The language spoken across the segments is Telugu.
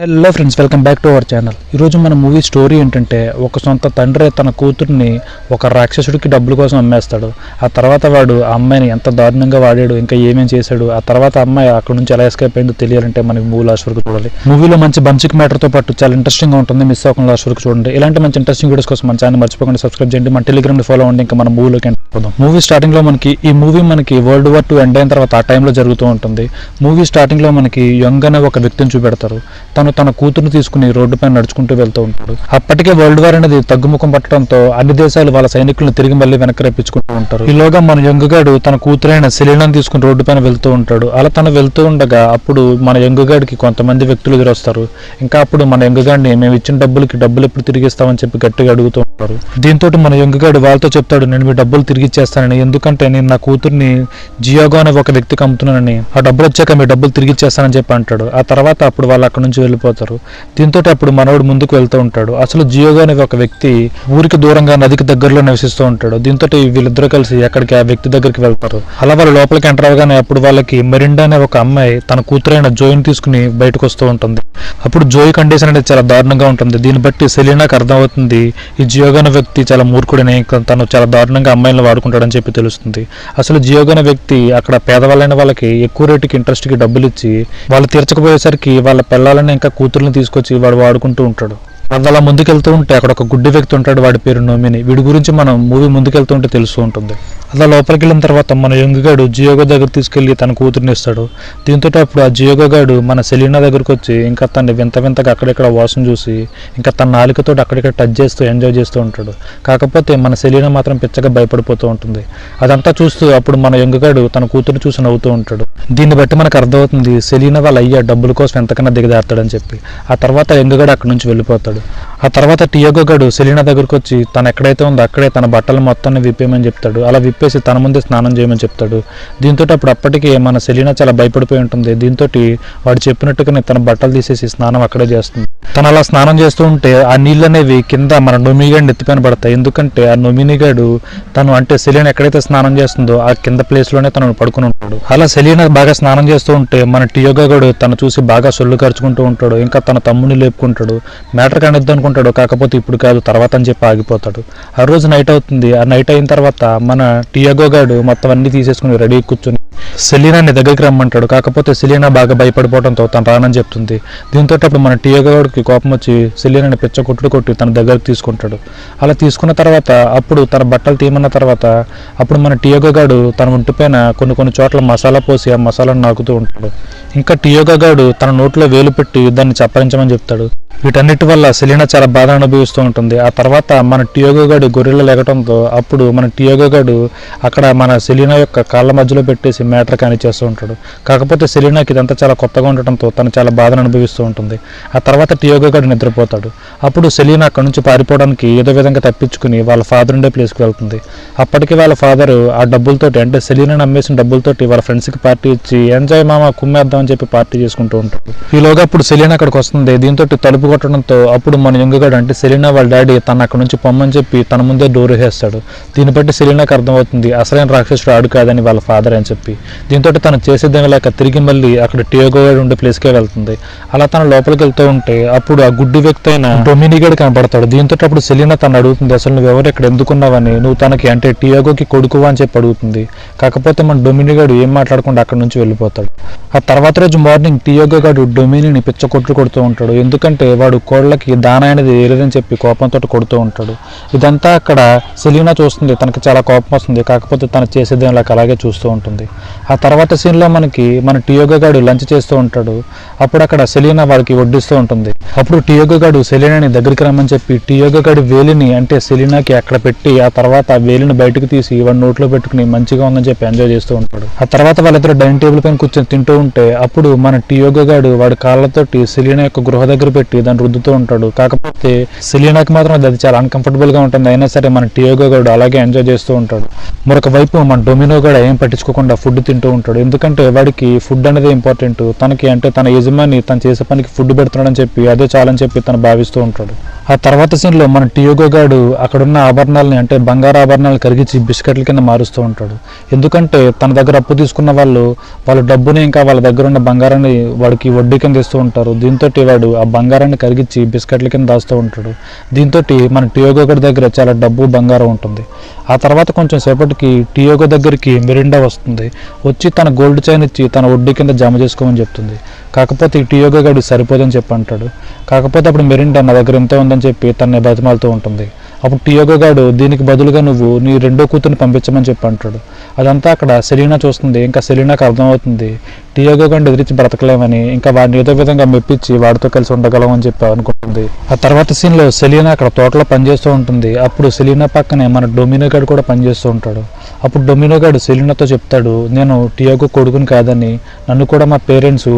Hello friends welcome back to our channel ఈరోజు మన మూవీ స్టోరీ ఏంటంటే ఒక సొంత తండ్రి తన కూతుర్ని ఒక రాక్షసుడికి డబ్బుల కోసం అమ్మేస్తాడు. ఆ తర్వాత వాడు ఆ అమ్మాయిని ఎంత దారుణంగా వాడాడు ఇంకా ఏమేమి చేశాడు ఆ తర్వాత అమ్మాయి అక్కడ నుంచి ఎలా ఎస్కేప్ అయిందో తెలియాలంటే మనకి మూవీ లాస్ట్ వరకు చూడాలి. మూవీలో మంచి బంచిక్ మ్యాటర్తో పాటు చాలా ఇంట్రెస్టింగ్ ఉంటుంది. మిస్ అవ్వకుండా లాస్ట్ వరకు చూడండి. ఇలాంటి మంచి ఇంట్రెస్టింగ్ వీడియోస్ కోసం మన ఛానల్ మర్చిపోకుండా సబ్స్క్రైబ్ చేయండి. మన టెలిగ్రామ్ ఫాలో అవ్వండి. ఇంకా మన మూవీలోకి పోదాం మూవీ స్టార్టింగ్లో మనకి ఈ మూవీ మనకి వరల్డ్ వార్ టూ ఎండ్ అయిన తర్వాత ఆ టైంలో జరుగుతూ ఉంటుంది. మూవీ స్టార్టింగ్లో మనకి యంగ్ అనే ఒక వ్యక్తిని చూపెడతారు. తను తన కూతురుని తీసుకుని రోడ్డు పైన నడుచుకుంటూ వెళ్తూ ఉంటాడు. అప్పటికే వరల్డ్ వార్ అనేది తగ్గుముఖం పట్టడంతో అన్ని దేశాలు వాళ్ళ సైనికులను తిరిగి మళ్ళీ వెనక్కి రప్పించుకుంటూ ఉంటారు. ఈలోగా మన యంగ్ గాడు తన కూతురైన సెలీనాను తీసుకుని రోడ్డు పైన వెళ్తూ ఉంటాడు. అలా తను వెళ్తూ ఉండగా అప్పుడు మన యంగ్ గాడికి కొంతమంది వ్యక్తులు ఎదురొస్తారు. ఇంకా అప్పుడు మన యంగ్ గాడిని మేము ఇచ్చిన డబ్బులకి డబ్బులు ఎప్పుడు తిరిగిస్తామని చెప్పి గట్టిగా అడుగుతూ ఉంటారు. దీంతో మన యంగ్ గాడు వాళ్ళతో చెప్తాడు నేను మీ డబ్బులు తిరిగి ఇచ్చేస్తానని ఎందుకంటే నేను నా కూతుర్ని జియోగో అనే ఒక వ్యక్తికి అమ్ముతున్నానని. ఆ డబ్బులు వచ్చాక మీ డబ్బులు తిరిగి ఇచ్చేస్తానని చెప్పి అంటాడు. ఆ తర్వాత అప్పుడు వాళ్ళు అక్కడ నుంచి వెళ్ళిపోతారు. దీంతో అప్పుడు మనవడు ముందుకు వెళ్తూ ఉంటాడు. అసలు జియోగో అనే ఒక వ్యక్తి ఊరికి దూరంగా నదికి దగ్గరలో నివసిస్తూ ఉంటాడు. దీంతో వీళ్ళిద్దరూ కలిసి అక్కడికి ఆ వ్యక్తి దగ్గరికి వెళ్తారు. అలా వాళ్ళు లోపలికి ఎంటర్ అవగానే అప్పుడు వాళ్ళకి మెరిండా అనే ఒక అమ్మాయి తన కూతురైన జోయిని తీసుకుని బయటకు వస్తూ ఉంటుంది. అప్పుడు జోయి కండిషన్ అనేది చాలా దారుణంగా ఉంటుంది. దీన్ని బట్టి సెలీనాకు అర్థమవుతుంది ఈ జియోగో అనే వ్యక్తి చాలా మూర్ఖుడని తను చాలా దారుణంగా అమ్మాయిలను వాడుకుంటాడని చెప్పి తెలుస్తుంది. అసలు జియోగో అనే వ్యక్తి అక్కడ పేదవాళ్ళైన వాళ్ళకి ఎక్కువ రేటుకి ఇంట్రెస్ట్కి డబ్బులు ఇచ్చి వాళ్ళు తీర్చకపోయేసరికి వాళ్ళ పిల్లలని ఇంకా కూతుర్ని తీసుకొచ్చి వాడు వాడుకుంటూ ఉంటాడు. అలా ముందుకెళ్తూ ఉంటే అక్కడ ఒక గుడ్డి వ్యక్తి ఉంటాడు వాడి పేరు నోమిని. వీడి గురించి మనం మూవీ ముందుకెళ్తూ ఉంటే తెలుస్తూ ఉంటుంది. అలా లోపలికి వెళ్ళిన తర్వాత మన యంగ్ గాడు జియోగో దగ్గర తీసుకెళ్ళి తన కూతుర్ని ఇస్తాడు. దీంతో అప్పుడు ఆ జియోగో గాడు మన సెలీనా దగ్గరకు వచ్చి ఇంకా తన వింత వింతగా అక్కడిక్కడ వాసన చూసి ఇంకా తన నాలుకతో అక్కడిక్కడ టచ్ చేస్తూ ఎంజాయ్ చేస్తూ ఉంటాడు. కాకపోతే మన సెలీనా మాత్రం పిచ్చగా భయపడిపోతూ ఉంటుంది. అదంతా చూస్తూ అప్పుడు మన యంగ్ గాడు తన కూతురు చూసి నవ్వుతూ ఉంటాడు. దీన్ని బట్టి మనకు అర్థమవుతుంది సెలీనా వాళ్ళ అయ్యా డబ్బుల కోసం ఎంతకన్నా దిగదారుతాడని చెప్పి. ఆ తర్వాత యంగ్ గాడు అక్కడి నుంచి వెళ్ళిపోతాడు. ఆ తర్వాత టియోగో గడు సెలీనా దగ్గరకు వచ్చి తను ఎక్కడైతే ఉందో అక్కడే తన బట్టలు మొత్తాన్ని విప్పేయమని చెప్తాడు. అలా విప్పేసి తన ముందే స్నానం చేయమని చెప్తాడు. దీంతో అప్పుడు అప్పటికే మన సెలీనా చాలా భయపడిపోయి ఉంటుంది. దీంతో వాడు చెప్పినట్టుగానే తన బట్టలు తీసేసి స్నానం అక్కడే చేస్తుంది. తను అలా స్నానం చేస్తూ ఉంటే ఆ నీళ్ళు అనేవి కింద మన నొమిగాడిని ఎత్తిపైన పడతాయి. ఎందుకంటే ఆ నొమినిగాడు తను అంటే సెలీనా ఎక్కడైతే స్నానం చేస్తుందో ఆ కింద ప్లేస్లోనే తను పడుకుని ఉంటాడు. అలా సెలీనా బాగా స్నానం చేస్తూ ఉంటే మన టియోగా గడు తను చూసి బాగా సొల్లు ఖర్చుకుంటూ ఉంటాడు. ఇంకా తన తమ్ముని లేపుకుంటాడు. మ్యాటర్ కానిద్దాం అనుకుంటాడు. కాకపోతే ఇప్పుడు కాదు తర్వాత అని చెప్పి ఆగిపోతాడు. ఆ రోజు నైట్ అవుతుంది. ఆ నైట్ అయిన తర్వాత మన టియాగో గాడు మొత్తం అన్ని తీసేసుకుని రెడీ కూర్చుని సెలీనాని దగ్గరికి రమ్మంటాడు. కాకపోతే సెలీనా బాగా భయపడిపోవడంతో తను రానని చెప్తుంది. దీంతో అప్పుడు మన టియాగో కోపం వచ్చి సెలీనాని పిచ్చ కొట్టుడు కొట్టి తన దగ్గరకు తీసుకుంటాడు. అలా తీసుకున్న తర్వాత అప్పుడు తన బట్టలు తీయమన్న తర్వాత అప్పుడు మన టియోగో తన ఒంటిపైన కొన్ని కొన్ని చోట్ల మసాలా పోసి ఆ మసాలాను నాకుతూ ఉంటాడు. ఇంకా టియోగో తన నోట్లో వేలు పెట్టి దాన్ని చప్పరించమని చెప్తాడు. వీటన్నిటి వల్ల సెలీనా చాలా బాధ అనుభవిస్తూ ఉంటుంది. ఆ తర్వాత మన టియోగో గాడు గొర్రెలు ఎగటంతో అప్పుడు మన టియోగోగాడు అక్కడ మన సెలీనా యొక్క కాళ్ళ మధ్యలో పెట్టేసి మ్యాటర్ కానిచ్చేస్తూ ఉంటాడు. కాకపోతే సెలీనాకి ఇదంతా చాలా కొత్తగా ఉండటంతో తను చాలా బాధను అనుభవిస్తూ ఉంటుంది. ఆ తర్వాత టియోగో గాడు నిద్రపోతాడు. అప్పుడు సెలీనా అక్కడ నుంచి పారిపోవడానికి ఏదో విధంగా తప్పించుకుని వాళ్ళ ఫాదర్ ఉండే ప్లేస్కి వెళ్తుంది. అప్పటికి వాళ్ళ ఫాదర్ ఆ డబ్బులతోటి అంటే సెలీనాని అమ్మేసిన డబ్బులతోటి వాళ్ళ ఫ్రెండ్స్కి పార్టీ ఇచ్చి ఎంజాయ్ మామ కుమ్మేద్దామని చెప్పి పార్టీ చేసుకుంటూ ఉంటాడు. ఈలోగా అప్పుడు సెలీనా అక్కడికి వస్తుంది. దీంతో తలుపు కొట్టడంతో అప్పుడు మన యంగుగాడు అంటే సెలీనా వాళ్ళ డాడీ తన అక్కడ నుంచి పొమ్మని చెప్పి తన ముందే డోర్ వేసేస్తాడు. దీన్ని బట్టి సెలీనాకి అర్థమవుతుంది అసలైన రాక్షసుడు ఆడు కాదని వాళ్ళ ఫాదర్ అని చెప్పి. దీంతో తను చేసేదేమీ లేక తిరిగి మళ్ళీ అక్కడ టియోగోగాడు ఉండే ప్లేస్కే వెళ్తుంది. అలా తన లోపలికి వెళ్తూ ఉంటే అప్పుడు ఆ గుడ్డి వ్యక్తి అయిన డొమినిగడ్ కనబడతాడు దీంతో అప్పుడు సెలీనా తను అడుగుతుంది అసలు నువ్వు ఎవరు? ఇక్కడ ఎందుకున్నావని? నువ్వు తనకి అంటే టియోగోకి కొడుకువా? అని చెప్పి అడుగుతుంది. కాకపోతే మన డొమినిగాడు ఏం మాట్లాడకుండా అక్కడ నుంచి వెళ్ళిపోతాడు. ఆ తర్వాత రోజు మార్నింగ్ టియోగో గాడు డొమినిని పిచ్చ కొట్లు కొడుతూ ఉంటాడు. ఎందుకంటే వాడు కోళ్ళకి దాన అనేది ఏలేదని చెప్పి కోపంతో కొడుతూ ఉంటాడు. ఇదంతా అక్కడ సెలీనా చూస్తుంది. తనకి చాలా కోపం వస్తుంది. కాకపోతే తను చేసేది అలాగ అలాగే చూస్తూ ఉంటుంది. ఆ తర్వాత సీన్లో మనకి మన టియోగో గాడు లంచ్ చేస్తూ ఉంటాడు. అప్పుడు అక్కడ సెలీనా వాడికి వడ్డిస్తూ ఉంటుంది. అప్పుడు టియోగో గాడు సెలీనాని దగ్గరికి రమ్మని చెప్పి టియోగో గాడి వేలిని అంటే సెలీనాకి అక్కడ పెట్టి ఆ తర్వాత ఆ వేలిని బయటకు తీసి వాడి నోట్లో పెట్టుకుని మంచిగా ఉందని చెప్పి ఎంజాయ్ చేస్తూ ఉంటాడు. ఆ తర్వాత వాళ్ళిద్దరు డైనింగ్ టేబుల్ పైన కూర్చొని తింటూ ఉంటే అప్పుడు మన టియోగో గాడు వాడి కాళ్ళతోటి సెలీనా యొక్క గృహ దగ్గర పెట్టి దాన్ని రుద్దుతూ ఉంటాడు. కాకపోతే సెలీనాకి మాత్రం అది చాలా అన్కంఫర్టబుల్గా ఉంటుంది. అయినా సరే మన టియోగో గాడు అలాగే ఎంజాయ్ చేస్తూ ఉంటాడు. మరొక వైపు మన డొమినో కూడా ఏం పట్టించుకోకుండా ఫుడ్ తింటూ ఉంటాడు. ఎందుకంటే వాడికి ఫుడ్ అనేది ఇంపార్టెంట్ తనకి అంటే తన యజమాని తను చేసే పనికి ఫుడ్ పెడుతున్నాడని చెప్పి అదే చాలని చెప్పి తను భావిస్తూ ఉంటాడు. ఆ తర్వాత సీన్లో మన టియోగో గాడు అక్కడున్న ఆభరణాలని అంటే బంగారు ఆభరణాలు కరిగించి బిస్కెట్ల కింద మారుస్తూ ఉంటాడు. ఎందుకంటే తన దగ్గర అప్పు తీసుకున్న వాళ్ళు వాళ్ళ డబ్బుని ఇంకా వాళ్ళ దగ్గర ఉన్న బంగారాన్ని వాడికి వడ్డీ కింద ఇస్తూ ఉంటారు. దీంతో వాడు ఆ బంగారాన్ని కరిగించి బిస్కెట్ల కింద దాస్తూ ఉంటాడు. దీంతో మన టియోగో గారి దగ్గర చాలా డబ్బు బంగారం ఉంటుంది. ఆ తర్వాత కొంచెం సేపటికి టియోగో దగ్గరికి మిరిండా వస్తుంది. వచ్చి తన గోల్డ్ చైన్ ఇచ్చి తన వడ్డీ కింద జమ చేసుకోమని చెప్తుంది. కాకపోతే ఇటు టియోగో గాడు సరిపోదని చెప్పి అంటాడు. కాకపోతే అప్పుడు మెరిండా నా దగ్గర ఇంతే ఉందని చెప్పి తనని బతిమాలుతూ ఉంటుంది. అప్పుడు టియోగో గాడు దీనికి బదులుగా నువ్వు నీ రెండో కూతుర్ని పంపించమని చెప్పి అంటాడు. అదంతా అక్కడ సెలీనా చూస్తుంది. ఇంకా సెలీనాకు అర్థమవుతుంది. టియోగో గాడిని ఎదిరించి బ్రతకలేమని ఇంకా వాడిని ఏదో విధంగా మెప్పించి వాడితో కలిసి ఉండగలం అని చెప్పి అనుకుంటుంది. ఆ తర్వాత సీన్లో సెలీనా అక్కడ తోటలో పనిచేస్తూ ఉంటుంది. అప్పుడు సెలీనా పక్కనే మన డొమినో గాడు కూడా పనిచేస్తూ ఉంటాడు. అప్పుడు డొమినో గాడు సెలీనాతో చెప్తాడు నేను టియోగో కొడుకుని కాదని నన్ను కూడా మా పేరెంట్స్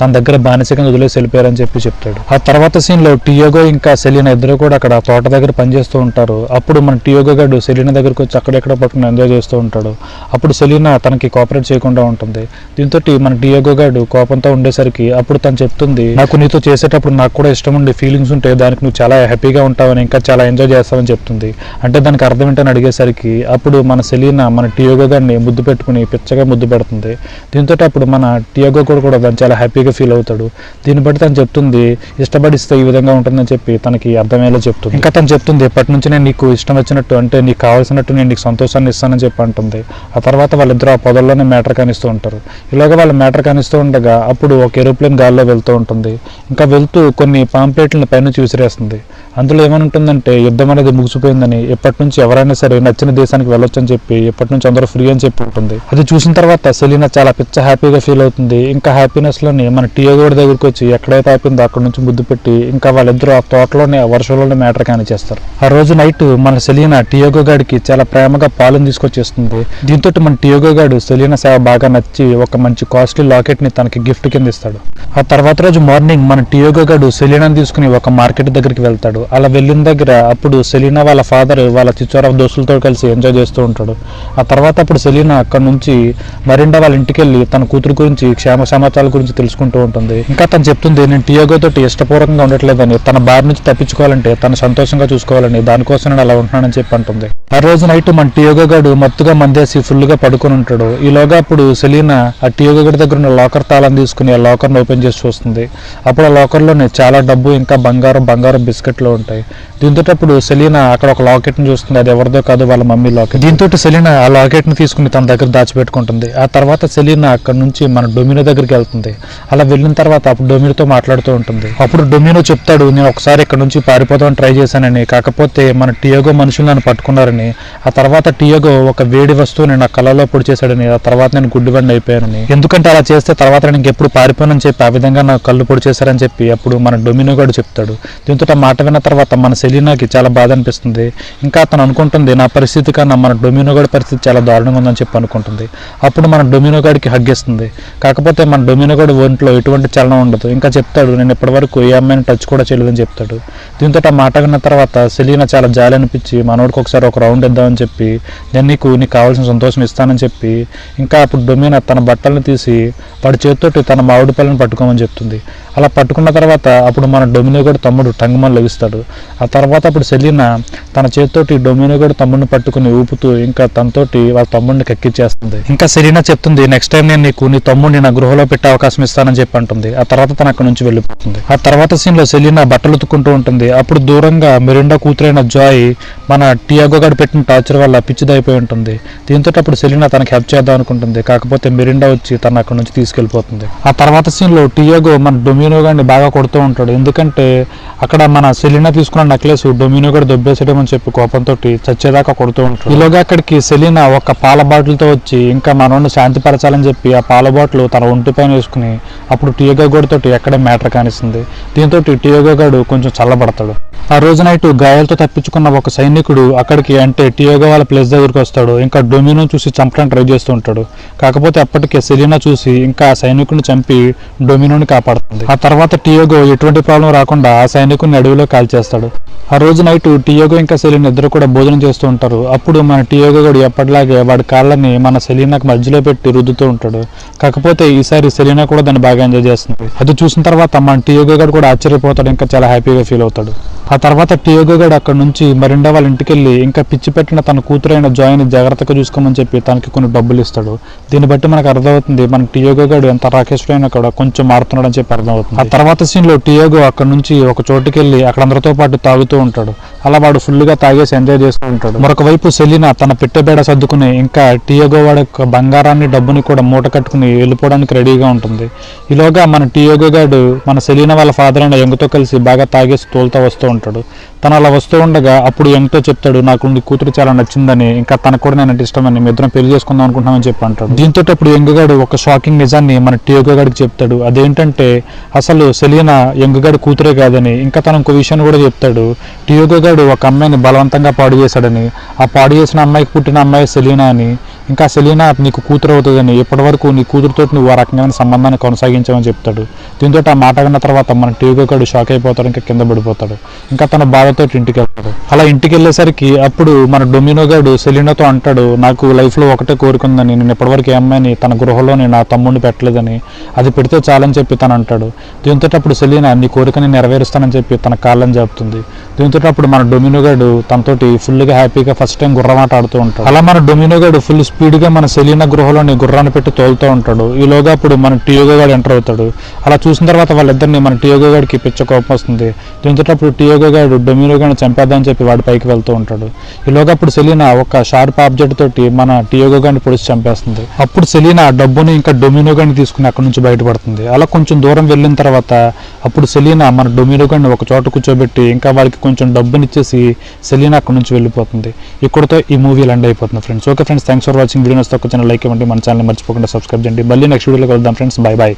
తన దగ్గర బానిసగా వదిలేసి వెళ్ళిపోయారని చెప్పి చెప్తాడు. ఆ తర్వాత సీన్లో టియోగో ఇంకా సెలీనా ఇద్దరు కూడా అక్కడ తోట దగ్గర పనిచేస్తూ ఉంటారు. అప్పుడు మన టియోగో గాడు సెలీనా దగ్గరకు వచ్చి అక్కడెక్కడ పట్టుకుని ఎంజాయ్ చేస్తూ ఉంటాడు. అప్పుడు సెలీనా తనకి కోఆపరేట్ చేయకుండా ఉంటుంది. దీంతో మన టియోగో గాడు కోపంతో ఉండేసరికి అప్పుడు తను చెప్తుంది నాకు నీతో చేసేటప్పుడు నాకు కూడా ఇష్టం ఉండే ఫీలింగ్స్ ఉంటే దానికి నువ్వు చాలా హ్యాపీగా ఉంటావని ఇంకా చాలా ఎంజాయ్ చేస్తావని చెప్తుంది. అంటే దానికి అర్థం ఏంటని అడిగేసరికి అప్పుడు మన సెలీనా మన టియోగో గారిని ముద్దు పెట్టుకుని పిచ్చగా ముద్దు పెడుతుంది. దీంతో అప్పుడు మన టియోగో కూడా కూడా దాన్ని చాలా హ్యాపీగా ఫీల్ అవుతాడు. దీన్ని బట్టి తను చెప్తుంది ఇష్టపడిస్తే ఈ విధంగా ఉంటుందని చెప్పి తనకి అర్థమయ్యేలా చెప్తుంది. ఇంకా తను చెప్తుంది ఎప్పటి నుంచి నేను నీకు ఇష్టం వచ్చినట్టు అంటే నీకు కావాల్సినట్టు నేను నీకు సంతోషాన్ని ఇస్తానని చెప్పి అంటుంది. ఆ తర్వాత వాళ్ళిద్దరు ఆ పొదల్లోనే మ్యాటర్ కానిస్తూ ఉంటారు. ఇలాగ వాళ్ళ మ్యాటర్ కానిస్తూ ఉండగా అప్పుడు ఒక ఏరోప్లేన్ గాల్లో వెళ్తూ ఉంటుంది. ఇంకా వెళ్తూ కొన్ని పాంప్లెట్లను పైనుంచి విసిరేస్తుంది. అందులో ఏమని ఉంటుందంటే యుద్ధం అనేది ముగిసిపోయిందని ఎప్పటి నుంచి ఎవరైనా సరే నచ్చిన దేశానికి వెళ్ళొచ్చు అని చెప్పి ఎప్పటి నుంచి అందరూ ఫ్రీ అని చెప్పి ఉంటుంది. అది చూసిన తర్వాత సెలీనా చాలా పిచ్చ హ్యాపీగా ఫీల్ అవుతుంది. ఇంకా హ్యాపీనెస్లోని మన టీయోగోడి దగ్గరికి వచ్చి ఎక్కడైతే ఆపిందో అక్కడ నుంచి ముద్దు పెట్టి ఇంకా వాళ్ళిద్దరూ ఆ తోటలోనే ఆ వర్షంలోనే మ్యాటర్ కానీ చేస్తారు. ఆ రోజు నైట్ మన సెలీనా టియోగో గాడికి చాలా ప్రేమగా పాలను తీసుకొచ్చేస్తుంది. దీంతో మన టియోగో గాడు సెలీనా సేవ బాగా నచ్చి ఒక మంచి కాస్ట్లీ లాకెట్ని తనకి గిఫ్ట్ కింద ఇస్తాడు. ఆ తర్వాత రోజు మార్నింగ్ మన టియోగో గాడు సెలీనాని తీసుకుని ఒక మార్కెట్ దగ్గరికి వెళ్తాడు. అలా వెళ్ళిన దగ్గర అప్పుడు సెలీనా వాళ్ళ ఫాదర్ వాళ్ళ చిచ్చోర దోస్తులతో కలిసి ఎంజాయ్ చేస్తూ ఉంటాడు. ఆ తర్వాత అప్పుడు సెలీనా అక్కడ నుంచి మరిండా వాళ్ళ ఇంటికి వెళ్ళి తన కూతురు గురించి క్షేమ సమాచారాల గురించి తెలుసుకుంటూ ఉంటుంది. ఇంకా తను చెప్తుంది నేను టియోగో తోటి ఇష్టపూర్వకంగా ఉండట్లేదని తన బారి నుంచి తప్పించుకోవాలంటే తను సంతోషంగా చూసుకోవాలని దానికోసం నేను అలా ఉంటున్నానని చెప్పి అంటుంది. ఆ రోజు నైట్ మన టియోగో గడు మత్తుగా మందేసి ఫుల్గా పడుకొని ఉంటాడు. ఈలోగా అప్పుడు సెలీనా ఆ టియోగో గడి దగ్గర ఉన్న లాకర్ తాళం తీసుకుని ఆ లాకర్ని ఓపెన్ చేసి చూస్తుంది. అప్పుడు ఆ లాకర్లోనే చాలా డబ్బు ఇంకా బంగారం బంగారం బిస్కెట్లు ఉంటాయి. దీంతో అప్పుడు సెలీనా అక్కడ ఒక లాకెట్ని చూస్తుంది. అది ఎవరిదో కాదు వాళ్ళ మమ్మీ లాకెట్. దీంతో సెలీనా ఆ లాకెట్ని తీసుకుని తన దగ్గర దాచిపెట్టుకుంటుంది. ఆ తర్వాత సెలీనా అక్కడ నుంచి మన డొమినో దగ్గరికి వెళ్తుంది. అలా వెళ్ళిన తర్వాత అప్పుడు డొమినోతో మాట్లాడుతూ ఉంటుంది. అప్పుడు డొమినో చెప్తాడు నేను ఒకసారి ఇక్కడ నుంచి పారిపోదామని ట్రై చేశానని. కాకపోతే మన టియోగో మనుషులు నన్ను పట్టుకున్నారని. ఆ తర్వాత టియోగో ఒక వేడి వస్తువుని నా కళ్ళలో పొడి చేశాడని. ఆ తర్వాత నేను గుడ్డివండి అయిపోయానని. ఎందుకంటే అలా చేస్తే తర్వాత నేను ఎప్పుడు పారిపోయానని చెప్పి ఆ విధంగా నా కళ్ళు పొడి చేశారని చెప్పి అప్పుడు మన డొమినో గారు చెప్తాడు. దీంతో మాట విన్న తర్వాత మన సెలీనాకి చాలా బాధ అనిపిస్తుంది. ఇంకా అతను అనుకుంటుంది నా పరిస్థితి కన్నా మన డొమినోగాడి పరిస్థితి చాలా దారుణంగా ఉందని చెప్పి అనుకుంటుంది. అప్పుడు మన డొమినో గాడికి హగ్గిస్తుంది. కాకపోతే మన డొమినోగాడి ఒంట్లో ఎటువంటి చలనం ఉండదు. ఇంకా చెప్తాడు నేను ఇప్పటివరకు ఏ అమ్మాయిని టచ్ కూడా చేయలేదని చెప్తాడు. దీంతో ఆ మాట విన్న తర్వాత సెలీనా చాలా జాలి అనిపించి మనోడికి ఒకసారి ఒక రౌండ్ ఇద్దామని చెప్పి నేను నీకు నీకు కావాల్సిన సంతోషం ఇస్తానని చెప్పి ఇంకా అప్పుడు డొమినా తన బట్టలను తీసి వాడి చేతితోటి తన మామిడి పళ్ళని పట్టుకోమని చెప్తుంది. అలా పట్టుకున్న తర్వాత అప్పుడు మన డొమినో తమ్ముడు టంగుమని లభిస్తాడు. ఆ తర్వాత అప్పుడు సెలీనా తన చేతితోటి డొమినో కూడా తమ్ముడిని పట్టుకుని ఊపుతూ ఇంకా తనతోటి వాళ్ళ తమ్ముడిని కక్కిచ్చేస్తుంది. ఇంకా సెలీనా చెప్తుంది నెక్స్ట్ టైం నేను నీకు నీ తమ్ముడిని నా గృహలో పెట్టే అవకాశం ఇస్తానని చెప్పి అంటుంది. ఆ తర్వాత తన అక్కడ నుంచి వెళ్ళిపోతుంది. ఆ తర్వాత సీన్లో సెలీనా బట్టలు ఉతుక్కుంటూ ఉంటుంది. అప్పుడు దూరంగా మెరిండా కూతురైన జాయ్ మన టియాగో గడు పెట్టిన టార్చర్ వల్ల పిచ్చిదైపోయి ఉంటుంది. దీంతో అప్పుడు సెలీనా తనకి హెల్ప్ చేద్దాం అనుకుంటుంది. కాకపోతే మెరిండా వచ్చి తన అక్కడ నుంచి తీసుకెళ్ళిపోతుంది ఆ తర్వాత సీన్లో టియాగో మన డొమినో గారిని బాగా కొడుతూ ఉంటాడు. ఎందుకంటే అక్కడ మన సెలీనా తీసుకున్న నెక్లెస్ డొమినో కూడా దొబ్బేసేయడం చెప్పి కోపంతో చచ్చేదాకా కొడుతూ ఉంటాడు ఇలాగా అక్కడికి సెలీనా ఒక పాల బాటిల్తో వచ్చి ఇంకా మనోడిని శాంతిపరచాలని చెప్పి ఆ పాల బాటిల్ తన ఒంటి పైన వేసుకుని అప్పుడు టియోగో గోడితోటి ఎక్కడే మ్యాటర్ కానిస్తుంది. దీంతో టియోగో గడు కొంచెం చల్లబడతాడు. ఆ రోజు నైట్ గాయాలతో తప్పించుకున్న ఒక సైనికుడు అక్కడికి అంటే టియోగా వాళ్ళ ప్లేస్ దగ్గరికి వస్తాడు. ఇంకా డొమినో చూసి చంపడానికి ట్రై చేస్తూ ఉంటాడు. కాకపోతే అప్పటికే సెలీనా చూసి ఇంకా ఆ సైనికుడిని చంపి డొమినోని కాపాడుతుంది. ఆ తర్వాత టియోగో ఎటువంటి ప్రాబ్లం రాకుండా ఆ సైనికుడిని అడవిలో కాల్చేస్తాడు. ఆ రోజు నైట్ టియోగో ఇంకా సెలీనా ఇద్దరు కూడా భోజనం చేస్తూ ఉంటారు. అప్పుడు మన టియోగో గడు ఎప్పటిలాగే వాడి కాళ్ళని మన సెలీనాకు మధ్యలో పెట్టి రుద్దుతూ ఉంటాడు. కాకపోతే ఈసారి సెలీనా కూడా దాన్ని బాగా ఎంజాయ్ చేస్తుంది. అది చూసిన తర్వాత మన టియోగో గడు కూడా ఆశ్చర్యపోతాడు. ఇంకా చాలా హ్యాపీగా ఫీల్ అవుతాడు. ఆ తర్వాత టియోగో గడు అక్కడ నుంచి మరిండా వాళ్ళ ఇంటికి వెళ్ళి ఇంకా పిచ్చి పెట్టిన తన కూతురైన జాయ్ని జాగ్రత్తగా చూసుకోమని చెప్పి తనకి కొన్ని డబ్బులు ఇస్తాడు. దీన్ని బట్టి మనకు అర్థమవుతుంది మన టియోగో గడు ఎంత అయినా కూడా కొంచెం మారుతున్నాడు అని చెప్పి అర్థమవుతుంది. ఆ తర్వాత సీన్లో టియోగో అక్కడ నుంచి ఒక చోటుకి వెళ్ళి అక్కడ అందరితో పాటు తాగుతూ ఉంటాడు. అలా వాడు ఫుల్గా తాగేసి ఎంజాయ్ చేస్తూ ఉంటాడు. మరొక వైపు సెలీనా తన పెట్టెబేడ సర్దుకుని ఇంకా టియోగో వాడి యొక్క బంగారాన్ని డబ్బుని కూడా మూట కట్టుకుని వెళ్ళిపోవడానికి రెడీగా ఉంటుంది. ఈలోగా మన టియోగో గాడు మన సెలీనా వాళ్ళ ఫాదర్ అయిన యంగ్తో కలిసి బాగా తాగేసి తోలుతా వస్తూ ఉంటాడు. తను అలా వస్తూ ఉండగా అప్పుడు ఎంతో చెప్తాడు నాకు నీ కూతురు చాలా నచ్చిందని ఇంకా తనకు కూడా నేను ఇష్టమని మీ ఇద్దరం పెళ్ళి చేసుకుందాం అనుకుంటున్నామని చెప్పి అంటాడు. దీంతో అప్పుడు ఎంగగాడు ఒక షాకింగ్ నిజాన్ని మన టియోగో గాడికి చెప్తాడు. అదేంటంటే అసలు సెలీనా ఎంగగాడు కూతురే కాదని ఇంకా తను ఇంకో విషయాన్ని కూడా చెప్తాడు. టియోగో గాడు ఒక అమ్మాయిని బలవంతంగా పాడు చేశాడని ఆ పాడు చేసిన అమ్మాయికి పుట్టిన అమ్మాయి సెలీనా అని ఇంకా సెలీనా నీకు కూతురు అవుతుందని ఇప్పటి వరకు నీ కూతురుతో నువ్వు ఆ రకమైన సంబంధాన్ని కొనసాగించామని చెప్తాడు. దీంతో ఆ మాట విన్న తర్వాత మన టీవీ గాడు షాక్ అయిపోతాడు ఇంకా కింద పడిపోతాడు. ఇంకా తన బాధతో ఇంటికి వెళ్తాడు అలా ఇంటికి వెళ్ళేసరికి అప్పుడు మన డొమినో గాడు సెలీనాతో అంటాడు నాకు లైఫ్లో ఒకటే కోరుకుందని నేను ఇప్పటివరకు ఏ అమ్మాయిని తన గృహంలోని నా తమ్ముడిని పెట్టలేదని. అది పెడితే చాలని చెప్పి తను అంటాడు. దీంతో అప్పుడు సెలీనా నీ కోరికని నెరవేరుస్తానని చెప్పి తన కాళ్ళని చెప్తుంది దీంతో అప్పుడు మన డొమినో గాడు తనతోటి ఫుల్గా హ్యాపీగా ఫస్ట్ టైం గుర్రమాట ఆడుతూ ఉంటాడు. అలా మన డొమినో గాడు ఫుల్ స్పీడ్గా మన సెలీనా గృహలోని గుర్రాన్ని పెట్టి తోలుతూ ఉంటాడు. ఈలోగా అప్పుడు మన టియోగో గాడు ఎంటర్ అవుతాడు. అలా చూసిన తర్వాత వాళ్ళిద్దరిని మన టియోగో గాడికి పిచ్చ కోపం వస్తుంది. దీంతో అప్పుడు టియోగో గాడు డొమినో గాడిని చంపేద్దామని చెప్పి వాడి పైకి వెళ్తూ ఉంటాడు. ఈలోగా అప్పుడు సెలీనా ఒక షార్ప్ ఆబ్జెక్ట్ తోటి మన టియోగో గాడిని పొడిచి చంపేస్తుంది. అప్పుడు సెలీనా డబ్బుని ఇంకా డొమినో గాడిని తీసుకుని అక్కడ నుంచి బయటపడుతుంది. అలా కొంచెం దూరం వెళ్ళిన తర్వాత అప్పుడు సెలీనా మన డొమినో గాడిని ఒక చోట కూర్చోబెట్టి ఇంకా వాడికి కొంచెం డబ్బునిచ్చేసి సెలీనా అక్కడ నుంచి వెళ్ళిపోతుంది. ఇక్కడతో ఈ మూవీ ఎండ్ అయిపోతుంది friends. Okay friends thanks for watching video నచ్చితే ఒక చిన్న లైక్ ఇవ్వండి. మన ఛానల్ మర్చిపోకుండా సబ్స్క్రైబ్ చేయండి. మళ్ళీ నెక్స్ట్ వీడియోలో కలుద్దాం ఫ్రెండ్స్ బై బాయ్